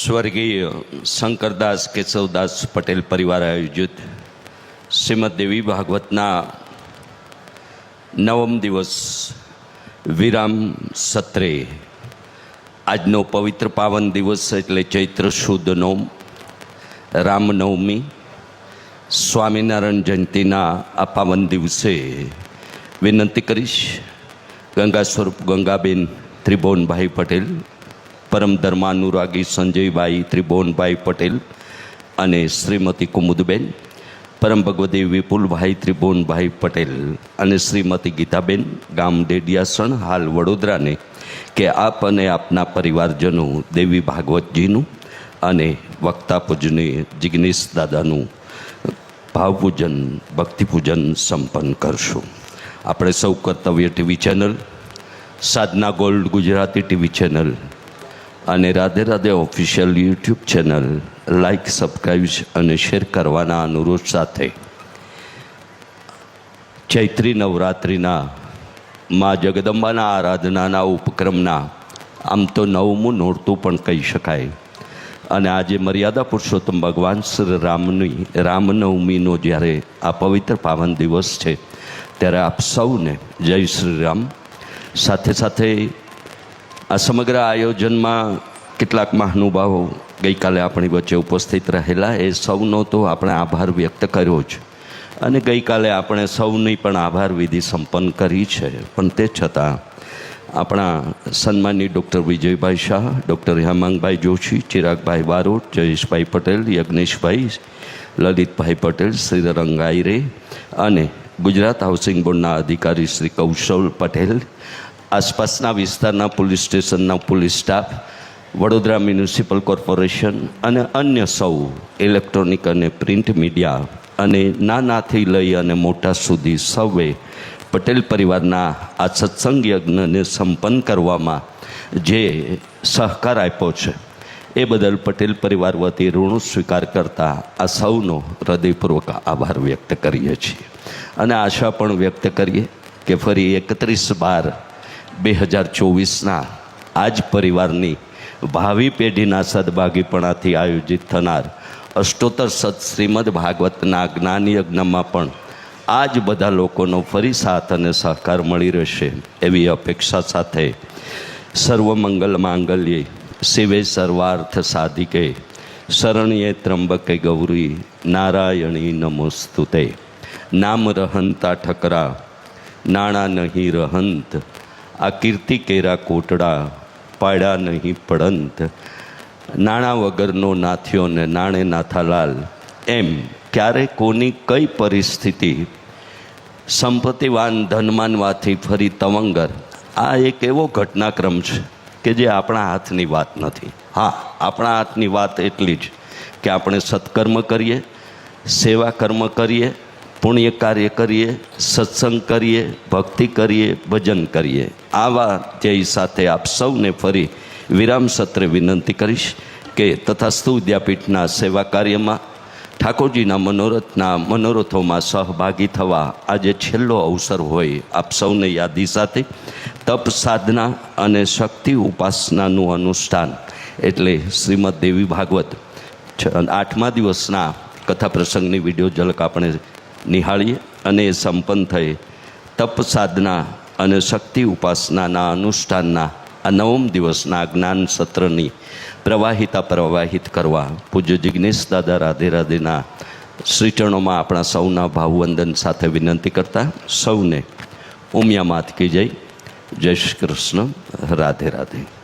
સ્વર્ગીય શંકરદાસ કેશવદાસ પટેલ પરિવાર આયોજિત. શ્રીમદ દેવી ભાગવતના નવમ દિવસ વિરામ સત્રે. આજનો પવિત્ર પાવન દિવસ એટલે ચૈત્ર શુદ્ધ નોમ રામનવમી. સ્વામિનારાયણ જયંતિના આ પાવન દિવસે વિનંતી કરીશ. ગંગા સ્વરૂપ ગંગાબેન ત્રિભુવનભાઈ પટેલ પરમ ધર્માનુરાગી સંજયભાઈ ત્રિભુવનભાઈ પટેલ અને શ્રીમતી કુમુદબેન, પરમ ભગવતી વિપુલભાઈ ત્રિભુવનભાઈ પટેલ અને શ્રીમતી ગીતાબેન, ગામ ડેડિયાસણ, હાલ વડોદરાને, કે આપ અને આપના પરિવારજનો દેવી ભાગવતજીનું અને વક્તા પૂજનીય જિગ્નેશ દાદાનું ભાવપૂજન, ભક્તિપૂજન સંપન્ન કરશું. આપણે સૌ કર્તવ્ય TV channel, Sadhana gold Gujarati TV channel અને Radhe Radhe official YouTube channel like subscribe અને શેર કરવાના અનુરોધ સાથે ચૈત્રી નવરાત્રિના મા જગદંબાના આરાધનાના ઉપક્રમના આમ તો નવમું નોરતું પણ કહી શકાય. અને આજે મર્યાદા પુરુષોત્તમ ભગવાન શ્રી રામની, રામનવમીનો જ્યારે આ પવિત્ર પાવન દિવસ છે, ત્યારે આપ સૌને જય શ્રી રામ. સાથે સાથે આ સમગ્ર આયોજનમાં કેટલાક મહાનુભાવો ગઈકાલે આપણી વચ્ચે ઉપસ્થિત રહેલા. એ સૌનો તો આપણે આભાર વ્યક્ત કર્યો જ. અને ગઈકાલે આપણે સૌની પણ આભાર વિધિ સંપન્ન કરી છે. પણ તે છતાં આપણા સન્માની ડૉક્ટર વિજયભાઈ શાહ, ડૉક્ટર હેમાંગભાઈ જોશી, ચિરાગભાઈ બારોટ જયેશભાઈ પટેલ, યજ્ઞેશભાઈ, લલિતભાઈ પટેલ શ્રી રંગાઈરે અને ગુજરાત હાઉસિંગ બોર્ડના અધિકારી શ્રી કૌશલ પટેલ આસપાસના વિસ્તારના પોલીસ સ્ટેશનના police staff, Vadodara municipal corporation અને અન્ય સૌ ઇલેક્ટ્રોનિક અને પ્રિન્ટ મીડિયા અને નાનાથી લઈ અને મોટા સુધી સૌએ પટેલ પરિવારના આ સત્સંગ યજ્ઞને સંપન્ન કરવામાં જે સહકાર આપ્યો છે, એ બદલ પટેલ પરિવાર વતી ઋણ સ્વીકાર કરતા આ સૌનો હૃદયપૂર્વક આભાર વ્યક્ત કરીએ છીએ. અને આશા પણ વ્યક્ત કરીએ કે ફરી એકત્રીસ બાર બે હજાર ચોવીસના આ જ પરિવારની ભાવિ પેઢીના સદભાગીપણાથી આયોજિત થનાર અષ્ટોત્તર સત શ્રીમદ ભાગવતના જ્ઞાન યજ્ઞમાં પણ આ જ બધા લોકોનો ફરી સાથ અને સહકાર મળી રહેશે એવી અપેક્ષા સાથે સર્વમંગલ માંગલ્યે શિવે સર્વાર્થ સાધિકે શરણ્યે ત્રંબકે ગૌરી નારાયણી નમોસ્તુતે. નામ રહંતા ઠકરા, નાણાં નહીં રહંત આ કીર્તિ કેરા કોટડા પાડ્યા નહીં પડંત. નાણાં વગરનો નાથ્યો ને નાણે નાથાલાલ. એમ ક્યારે કોની કઈ પરિસ્થિતિ? સંપત્તિવાન ધનમાનવાથી ફરી તવંગર. આ એક એવો ઘટનાક્રમ છે કે જે આપણા હાથની વાત નથી. હા, આપણા હાથની વાત એટલી જ કે આપણે સત્કર્મ કરીએ, સેવા કર્મ કરીએ પુણ્ય કાર્ય કરીએ, સત્સંગ કરીએ, ભક્તિ કરીએ, ભજન કરીએ. આવા ધ્યેય સાથે આપ સૌને ફરી વિરામ સત્રે વિનંતી કરીશ કે તથાસ્તુ વિદ્યાપીઠના સેવા કાર્યમાં, ઠાકોરજીના મનોરથના મનોરથોમાં સહભાગી થવા આજે છેલ્લો અવસર હોય આપ સૌને યાદી સાથે, તપ સાધના અને શક્તિ ઉપાસનાનું અનુષ્ઠાન. એટલે શ્રીમદ દેવી ભાગવત આઠમા દિવસના કથા પ્રસંગની વીડિયો ઝલક આપણે નિહાળીએ અને સંપન્ન થઈ તપ સાધના અને શક્તિ ઉપાસનાના અનુષ્ઠાનના આ નવમ દિવસના જ્ઞાન સત્રની પ્રવાહિતા પ્રવાહિત કરવા પૂજ્ય જિજ્ઞેશ દાદા રાધે રાધેના શ્રીચરણોમાં આપણા સૌના ભાવવંદન સાથે વિનંતી કરતા સૌને ઉમિયા માત કી જય. જય શ્રી કૃષ્ણ. રાધે રાધે.